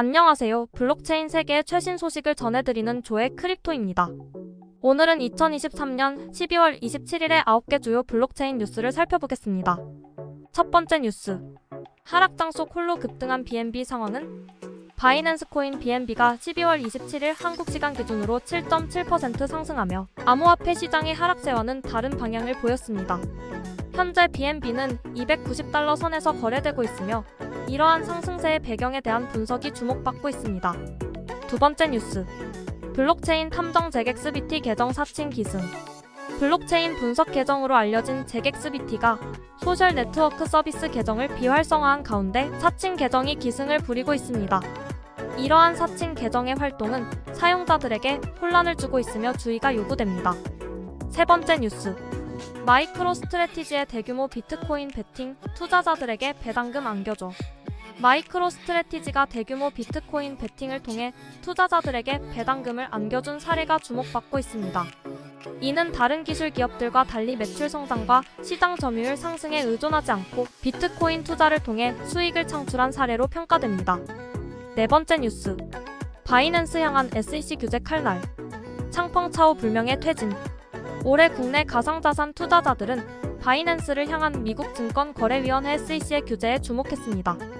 안녕하세요. 블록체인 세계의 최신 소식을 전해드리는 조의 크립토입니다. 오늘은 2023년 12월 27일의 9개 주요 블록체인 뉴스를 살펴보겠습니다. 첫 번째 뉴스. 하락장소 콜로 급등한 BNB 상황은 바이낸스 코인 BNB가 12월 27일 한국 시간 기준으로 7.7% 상승하며 암호화폐 시장의 하락세와는 다른 방향을 보였습니다. 현재 BNB는 290달러 선에서 거래되고 있으며 이러한 상승세의 배경에 대한 분석이 주목받고 있습니다. 두 번째 뉴스. 블록체인 탐정 제객스비티 계정 사칭 기승. 블록체인 분석 계정으로 알려진 제객스비티가 소셜 네트워크 서비스 계정을 비활성화한 가운데 사칭 계정이 기승을 부리고 있습니다. 이러한 사칭 계정의 활동은 사용자들에게 혼란을 주고 있으며 주의가 요구됩니다. 세 번째 뉴스. 마이크로 스트레티지의 대규모 비트코인 베팅 투자자들에게 배당금 안겨줘. 마이크로 스트레티지가 대규모 비트코인 베팅을 통해 투자자들에게 배당금을 안겨준 사례가 주목받고 있습니다. 이는 다른 기술 기업들과 달리 매출 성장과 시장 점유율 상승에 의존하지 않고 비트코인 투자를 통해 수익을 창출한 사례로 평가됩니다. 네 번째 뉴스. 바이낸스 향한 SEC 규제 칼날. 창펑차오 불명예 퇴진. 올해 국내 가상자산 투자자들은 바이낸스를 향한 미국 증권거래위원회 SEC의 규제에 주목했습니다.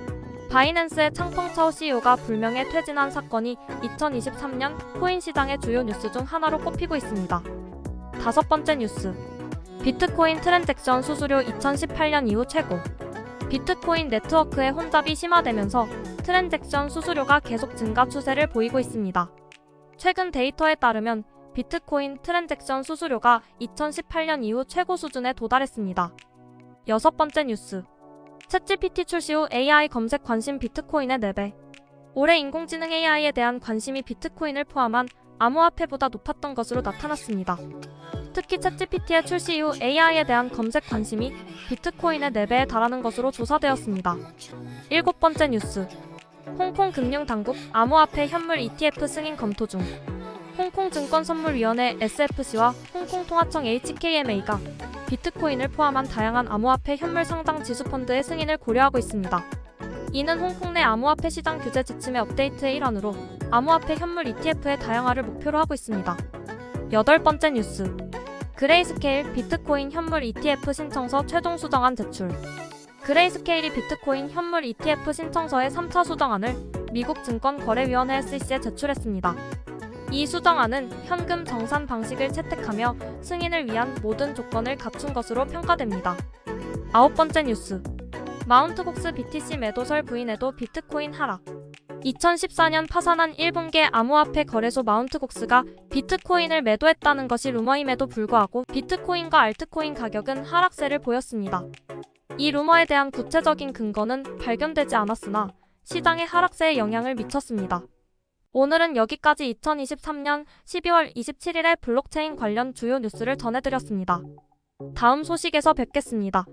바이낸스의 창펑차오 CEO가 불명예 퇴진한 사건이 2023년 코인 시장의 주요 뉴스 중 하나로 꼽히고 있습니다. 다섯 번째 뉴스. 비트코인 트랜잭션 수수료 2018년 이후 최고. 비트코인 네트워크의 혼잡이 심화되면서 트랜잭션 수수료가 계속 증가 추세를 보이고 있습니다. 최근 데이터에 따르면 비트코인 트랜잭션 수수료가 2018년 이후 최고 수준에 도달했습니다. 여섯 번째 뉴스. 챗GPT 출시 후 AI 검색 관심 비트코인의 4배. 올해 인공지능 AI에 대한 관심이 비트코인을 포함한 암호화폐보다 높았던 것으로 나타났습니다. 특히 챗GPT의 출시 이후 AI에 대한 검색 관심이 비트코인의 4배에 달하는 것으로 조사되었습니다. 일곱 번째 뉴스. 홍콩 금융당국 암호화폐 현물 ETF 승인 검토 중. 홍콩증권선물위원회 SFC와 홍콩통화청 HKMA가 비트코인을 포함한 다양한 암호화폐 현물 상장 지수 펀드의 승인을 고려하고 있습니다. 이는 홍콩 내 암호화폐 시장 규제 지침의 업데이트의 일환으로 암호화폐 현물 ETF의 다양화를 목표로 하고 있습니다. 여덟 번째 뉴스. 그레이스케일 비트코인 현물 ETF 신청서 최종 수정안 제출. 그레이스케일이 비트코인 현물 ETF 신청서의 3차 수정안을 미국 증권거래위원회 SEC에 제출했습니다. 이 수정안은 현금 정산 방식을 채택하며 승인을 위한 모든 조건을 갖춘 것으로 평가됩니다. 아홉 번째 뉴스. 마운트복스 BTC 매도설 부인에도 비트코인 하락. 2014년 파산한 일본계 암호화폐 거래소 마운트곡스가 비트코인을 매도했다는 것이 루머임에도 불구하고 비트코인과 알트코인 가격은 하락세를 보였습니다. 이 루머에 대한 구체적인 근거는 발견되지 않았으나 시장의 하락세에 영향을 미쳤습니다. 오늘은 여기까지 2023년 12월 27일의 블록체인 관련 주요 뉴스를 전해드렸습니다. 다음 소식에서 뵙겠습니다.